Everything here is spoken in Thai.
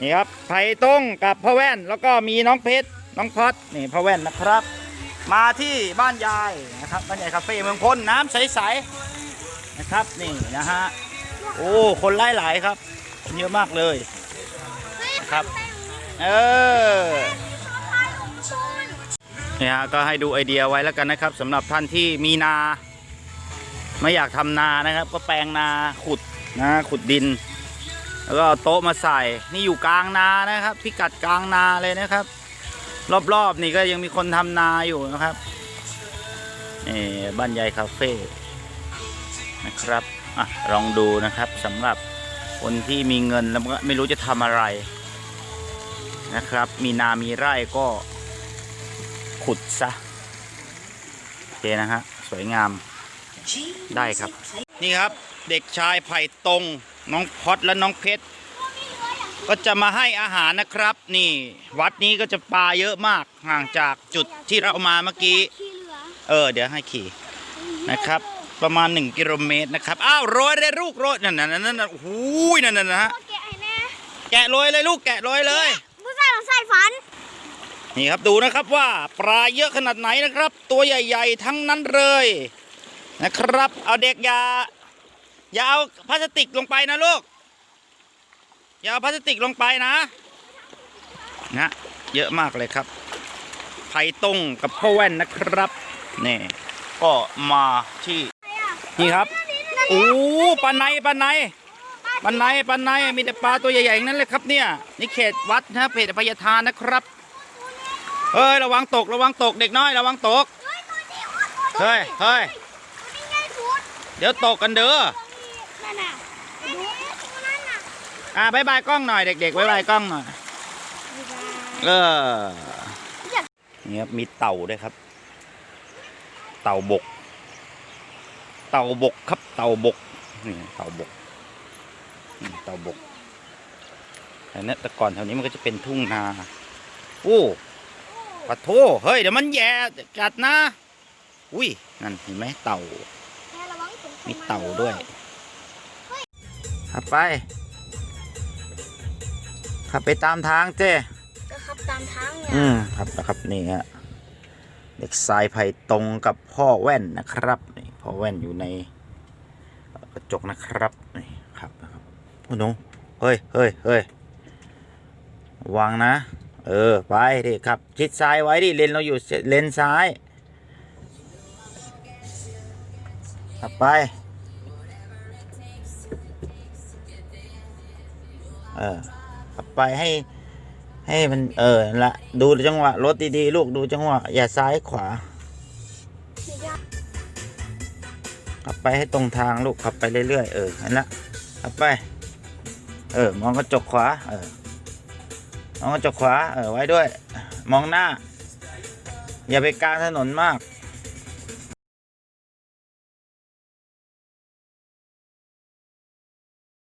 นี่ครับไผ่ต้งกับพ่อแว่น แล้วก็มีน้องเพชรน้องพอดนี่พ่อแว่นนะครับ มาที่บ้านยายนะครับบ้านยายคาเฟ่เมืองพลน้ำใสๆนะครับนี่นะฮะโอ้คนไล่หลายครับคนเยอะมากเลยนะครับเออเนี่ยฮะก็ให้ดูไอเดียไว้แล้วกันนะครับสำหรับท่านที่มีนา ไม่อยากทำนานะครับ ก็แปลงนาขุดนะขุดดิน แล้วก็เอาโต๊ะมาใส่ นี่อยู่กลางนานะครับ พิกัดกลางนาเลยนะครับ รอบๆนี่ก็ยังมีคนทำนาอยู่นะครับนี่บ้านใหญ่คาเฟ่นะครับอะลองดูนะครับสำหรับคนที่มีเงินแล้วก็ไม่รู้จะทำอะไรนะครับ มีนามีไร่ก็ขุดซะโอเคนะฮะสวยงามได้ครับ นี่ครับเด็กชายไผ่ตรง น้องพอดและน้องเพชรก็จะมาให้อาหารนะครับ นี่ วัดนี้ก็จะปลาเยอะมากห่างจากจุดที่เรามาเมื่อกี้ขี้เหลือเออ เดี๋ยวให้ขี่นะครับ ประมาณ 1 กิโลเมตรนะครับอ้าวโรยเลยลูกโรยนั่นนั่นนั่นนั่นโอ้โหนั่นนั่นนะฮะโอเคไอ้แน่แกะโรยเลยลูกแกะโรยเลยผู้ชายเราใส่ฟันนี่ครับดูนะครับว่าปลาเยอะขนาดไหนนะครับ ตัวใหญ่ ๆ ทั้งนั้นเลยนะครับ เอาเด็กอย่า อย่าเอาพลาสติกลงไปนะลูก อย่าเอาพลาสติกลงไปนะนะเยอะมากเลยครับไผ่ต้งกับพ่อแว่นนะครับนี่ก็มาที่นี่ครับโอ้ปลาในปลาในปลาในปลาในมีแต่ปลาตัวใหญ่ๆนั้นเลยครับเนี่ยนี่เขตวัดนะเพจพญาทานนะครับเฮ้ยระวังตกระวังตกเด็กน้อยระวังตกเฮ้ยเฮ้ยเดี๋ยวตกกันเด้อ นั่นน่ะดูนั่นน่ะ อ่าบายบายกล้องหน่อยเด็กๆบายบายกล้องหน่อยเออนี่ครับมีเต่าด้วยครับ เต่าบก เต่าบกครับ เต่าบกนี่เต่าบกนี่เต่าบกแต่เนี้ยแต่ก่อนแถวนี้มันก็จะเป็นทุ่งนาโอ้ปะโทเฮ้ยเดี๋ยวมันแย่กัดนะ อุ้ยนั่นเห็นไหมเต่าแค่ระวังตกมีเต่าด้วยขับไป ขับไปตามทางเจ้ก็ขับตามทางเนี่ยอืมครับนะครับนี่ฮะเด็กสายไผ่ตรงกับพ่อแว่นนะครับนี่พ่อแว่นอยู่ในกระจกนะครับนี่ครับนะครับโอ้หนูเฮ้ยเฮ้ยเฮ้ยวางนะ เออไปดิครับชิดซ้ายไว้ดิเลนเราอยู่เลนซ้ายขับไปเออ ขับไปให้ให้มันเออละดูจังหวะรถดีๆลูกดูจังหวะอย่าซ้ายขวา ขับไปให้ตรงทางลูกขับไปเรื่อยๆเออนั่นละขับไป เออ มองกระจกขวา เออมองกระจกขวาเออไว้ด้วย มองหน้า อย่าไปกลางถนนมาก